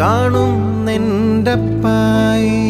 കാണുന്നെന്റെ പായേ.